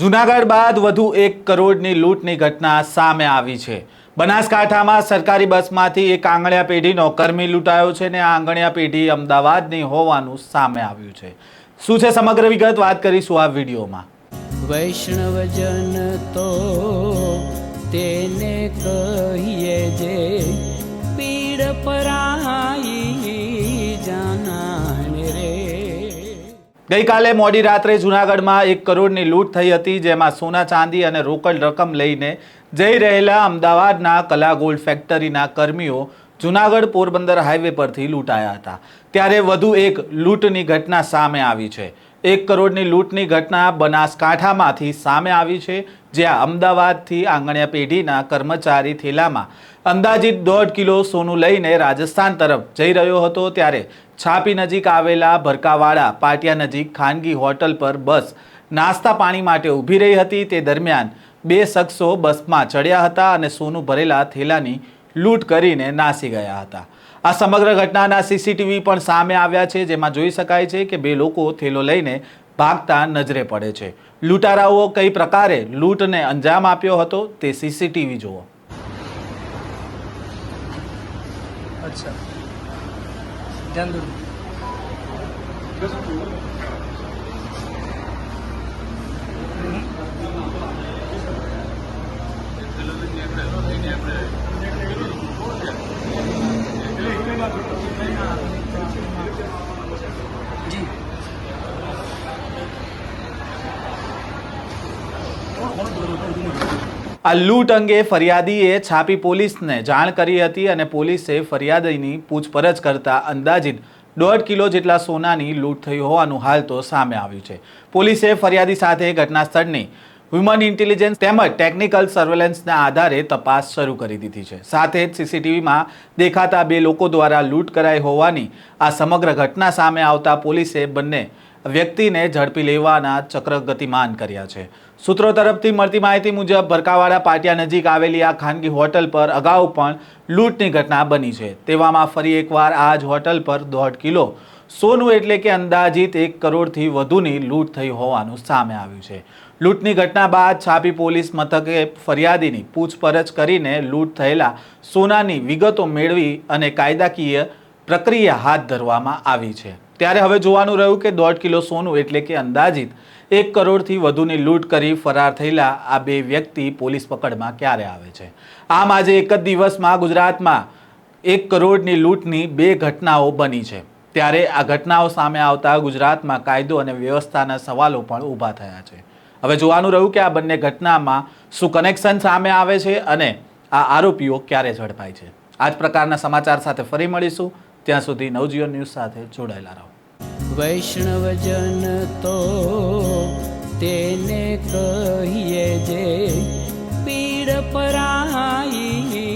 જુનાગઢ બાદ વધુ એક કરોડની લૂંટની ઘટના સામે આવી છે. બનાસકાંઠામાં સરકારી બસમાંથી એક આંગણિયા પેઢીનો કર્મી લૂંટાયો છે ને આ આંગણિયા પેઢી અમદાવાદની હોવાનું સામે આવ્યું છે. શું છે સમગ્ર વિગત? વાત કરીશું આ વિડીયોમાં. વૈષ્ણવજન તો તેને કહીએ જે પીડ પરાઈ ગઈકાલે મોડી રાત્રે જુનાગઢમાં એક કરોડની લૂંટ થઈ હતી, જેમાં સોના ચાંદી અને રોકડ રકમ લઈને જઈ રહેલા અમદાવાદના કલા ગોલ્ડ ફેક્ટરીના કર્મીઓ જુનાગઢ પોરબંદર હાઈવે પરથી લૂંટાયા હતા. ત્યારે વધુ એક લૂંટની ઘટના સામે આવી છે. એક કરોડની લૂંટની ઘટના બનાસકાંઠામાંથી સામે આવી છે, જ્યાં અમદાવાદથી આંગણિયા પેઢીના કર્મચારી થેલામાં અંદાજિત દોઢ કિલો સોનું લઈને રાજસ્થાન તરફ જઈ રહ્યો હતો ત્યારે છાપી નજીક આવેલા ભરકાવાડા પાટિયા નજીક ખાનગી હોટલ પર બસ નાસ્તા પાણી માટે ઊભી રહી હતી. તે દરમિયાન બે શખ્સો બસમાં ચડ્યા હતા અને સોનું ભરેલા થેલાની લૂંટ કરીને નાસી ગયા હતા. આ સમગ્ર ઘટનાના સીસીટીવી પણ સામે આવ્યા છે જેમાં જોઈ શકાય છે કે બે લોકો થેલો લઈને ભાગતા નજરે પડે છે. લૂંટારાઓ કઈ પ્રકારે લૂંટને અંજામ આપ્યો હતો તે સીસીટીવી જુઓ. અચ્છા. ધ્યાન આપણે આ લૂંટ અંગે ફરિયાદીએ છાપી પોલીસને જાણ કરી હતી અને પોલીસે ફરિયાદીની પૂછપરછ કરતા અંદાજિત દોઢ કિલો જેટલા સોનાની લૂંટ થઈ હોવાનું હાલ તો સામે આવ્યું છે. પોલીસે ફરિયાદી સાથે ઘટના સ્થળની હ્યુમન ઇન્ટેલિજન્સ તેમજ ટેકનિકલ સર્વેલન્સના આધારે તપાસ શરૂ કરી દીધી છે. સાથે જ સીસીટીવીમાં દેખાતા બે લોકો દ્વારા લૂંટ કરાઈ હોવાની આ સમગ્ર ઘટના સામે આવતા પોલીસે બંને વ્યક્તિને ઝડપી લેવાના ચક્ર ગતિમાન કર્યા છે. સૂત્રો તરફથી મળતી માહિતી મુજબ, ભરકાવાડા પાટિયા નજીક આવેલી આ ખાનગી હોટલ પર અગાઉ પણ લૂંટની ઘટના બની છે. તેવામાં ફરી એકવાર આ જ હોટલ પર દોઢ કિલો સોનું એટલે કે અંદાજિત એક કરોડથી વધુની લૂંટ થઈ હોવાનું સામે આવ્યું છે. લૂંટની ઘટના બાદ છાપી પોલીસ મથકે ફરિયાદીની પૂછપરછ કરીને લૂંટ થયેલા સોનાની વિગતો મેળવી અને કાયદાકીય પ્રક્રિયા હાથ ધરવામાં આવી છે. ત્યારે હવે જોવાનું રહ્યું કે દોઢ કિલો સોનું એટલે કે અંદાજિત એક કરોડથી વધુની લૂંટ કરી ફરાર થયેલા આ બે વ્યક્તિ પોલીસ પકડમાં ક્યારે આવે છે? આમ આજે એક જ દિવસમાં ગુજરાતમાં એક કરોડની લૂંટની બે ઘટનાઓ બની છે. ત્યારે આ ઘટનાઓ સામે આવતા ગુજરાતમાં કાયદો અને વ્યવસ્થાના સવાલો પણ ઊભા થયા છે. હવે જોવાનું રહ્યું કે આ બંને ઘટનામાં શું કનેક્શન સામે આવે છે અને આ આરોપીઓ ક્યારે ઝડપાય છે? આ જ પ્રકારના સમાચાર સાથે ફરી મળીશું. ત્યાં સુધી નવજીવન ન્યૂઝ સાથે જોડાયેલા રહો. વૈષ્ણવજન તો તેને કહીએ જે પીડ પરાઈ